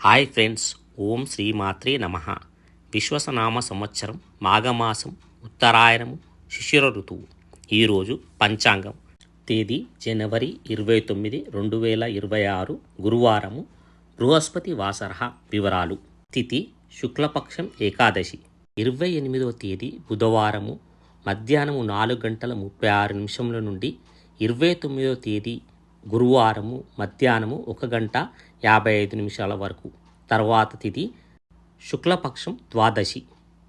Hi friends ఓం శ్రీమాత్రే నమ. విశ్వసనామ సంవత్సరం మాఘమాసం ఉత్తరాయణము శిశిర ఋతువు ఈరోజు పంచాంగం. తేదీ జనవరి ఇరవై తొమ్మిది రెండు వేల ఇరవై ఆరు గురువారము బృహస్పతి వాసర వివరాలు. తిథి శుక్లపక్షం ఏకాదశి. ఇరవై ఎనిమిదవ తేదీ బుధవారము మధ్యాహ్నము నాలుగు గంటల ముప్పై ఆరు నిమిషముల నుండి ఇరవై తొమ్మిదవ తేదీ గురువారము మధ్యాహ్నము ఒక గంట యాభై ఐదు నిమిషాల వరకు. తర్వాత తిథి శుక్లపక్షం ద్వాదశి.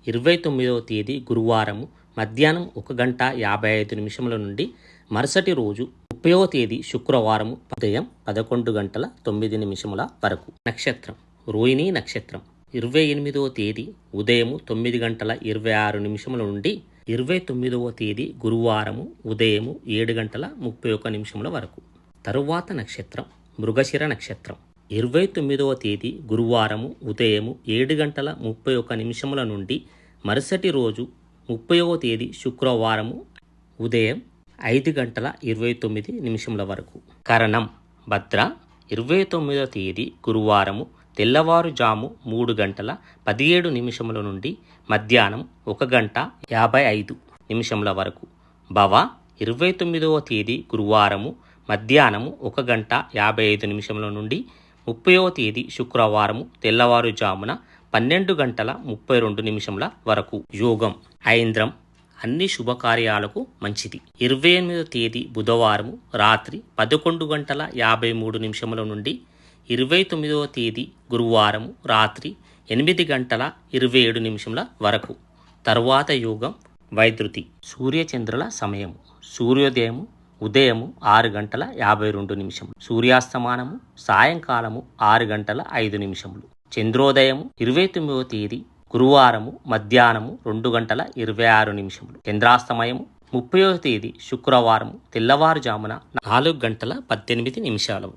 ఇరవై తొమ్మిదవ తేదీ గురువారము మధ్యాహ్నం ఒక గంట యాభై ఐదు నిమిషముల నుండి మరుసటి రోజు ముప్పైవ తేదీ శుక్రవారము ఉదయం పదకొండు గంటల తొమ్మిది నిమిషముల వరకు. నక్షత్రం రోహిణి నక్షత్రం. ఇరవై ఎనిమిదవ తేదీ ఉదయము తొమ్మిది గంటల ఇరవై ఆరు నిమిషముల నుండి ఇరవై తొమ్మిదవ తేదీ గురువారము ఉదయము ఏడు గంటల ముప్పై ఒక్క నిమిషముల వరకు. తరువాత నక్షత్రం మృగశిర నక్షత్రం. ఇరవై తొమ్మిదవ తేదీ గురువారము ఉదయము ఏడు గంటల ముప్పై ఒక్క నిమిషముల నుండి మరుసటి రోజు ముప్పైవ తేదీ శుక్రవారము ఉదయం ఐదు గంటల ఇరవై తొమ్మిది నిమిషముల వరకు. కరణం భద్ర. ఇరవై తొమ్మిదవ తేదీ గురువారము తెల్లవారుజాము మూడు గంటల పదిహేడు నిమిషముల నుండి మధ్యాహ్నం ఒక గంట యాభై ఐదు నిమిషముల వరకు. భవ ఇరవై తొమ్మిదవ తేదీ గురువారము మధ్యాహ్నము ఒక గంట యాభై ఐదు నిమిషముల నుండి ముప్పైవ తేదీ శుక్రవారము తెల్లవారుజామున పన్నెండు గంటల ముప్పై రెండు నిమిషముల వరకు. యోగం. ఐంద్రం. అన్ని శుభకార్యాలకు మంచిది. ఇరవై ఎనిమిదవ తేదీ బుధవారము రాత్రి పదకొండు గంటల యాభై మూడు నిమిషముల నుండి ఇరవై తొమ్మిదవ తేదీ గురువారము రాత్రి ఎనిమిది గంటల ఇరవై ఏడు నిమిషముల వరకు. తరువాత యోగం. వైద్యుతి సూర్యచంద్రుల సమయం సూర్యోదయము ఉదయము ఆరు గంటల యాభై రెండు నిమిషములు సూర్యాస్తమానము సాయంకాలము ఆరు గంటల ఐదు నిమిషములు చంద్రోదయము ఇరవై తొమ్మిదవ తేదీ గురువారము మధ్యాహ్నము రెండు గంటల ఇరవై ఆరు నిమిషములు చంద్రాస్తమయము ముప్పైవ తేదీ శుక్రవారము తెల్లవారుజామున నాలుగు గంటల పద్దెనిమిది నిమిషాలు.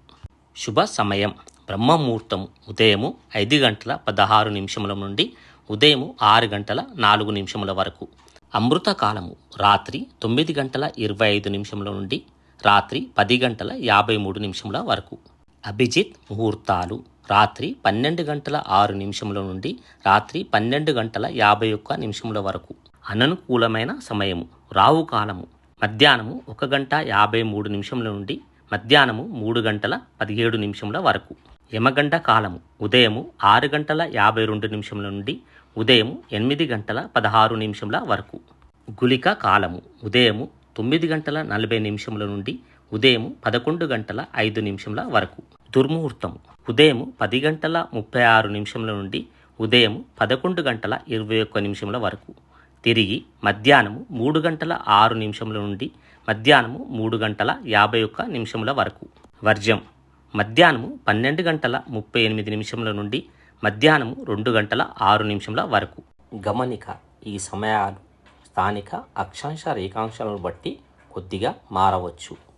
శుభ సమయం. బ్రహ్మముహూర్తము ఉదయము ఐదు గంటల పదహారు నిమిషముల నుండి ఉదయము ఆరు గంటల నాలుగు నిమిషముల వరకు. అమృత కాలము రాత్రి తొమ్మిది గంటల ఇరవై ఐదు నిమిషముల నుండి రాత్రి పది గంటల యాభై మూడు నిమిషముల వరకు. అభిజిత్ ముహూర్తాలు రాత్రి పన్నెండు గంటల ఆరు నిమిషముల నుండి రాత్రి పన్నెండు గంటల యాభై ఒక్క నిమిషముల వరకు. అననుకూలమైన సమయము రావు కాలము మధ్యాహ్నము ఒక గంట యాభై మూడు నిమిషముల నుండి మధ్యాహ్నము మూడు గంటల పదిహేడు నిమిషముల వరకు. యమగండ కాలము. ఉదయము ఆరు గంటల యాభై రెండు నిమిషముల నుండి ఉదయము ఎనిమిది గంటల పదహారు నిమిషముల వరకు. గుళిక కాలము. ఉదయము తొమ్మిది గంటల నలభై నిమిషముల నుండి ఉదయం పదకొండు గంటల ఐదు నిమిషముల వరకు. దుర్ముహూర్తము. ఉదయం పది గంటల ముప్పై ఆరు నిమిషముల నుండి ఉదయం పదకొండు గంటల ఇరవై ఒక్క నిమిషముల వరకు. తిరిగి మధ్యాహ్నము మూడు గంటల ఆరు నిమిషముల నుండి మధ్యాహ్నము మూడు గంటల యాభై ఒక్క నిమిషముల వరకు. వర్జం. మధ్యాహ్నము పన్నెండు గంటల ముప్పై ఎనిమిది నిమిషముల నుండి మధ్యాహ్నము రెండు గంటల ఆరు నిమిషముల వరకు. గమనిక ఈ సమయాలు స్థానిక అక్షాంశ రేఖాంశాలను బట్టి కొద్దిగా మారవచ్చు.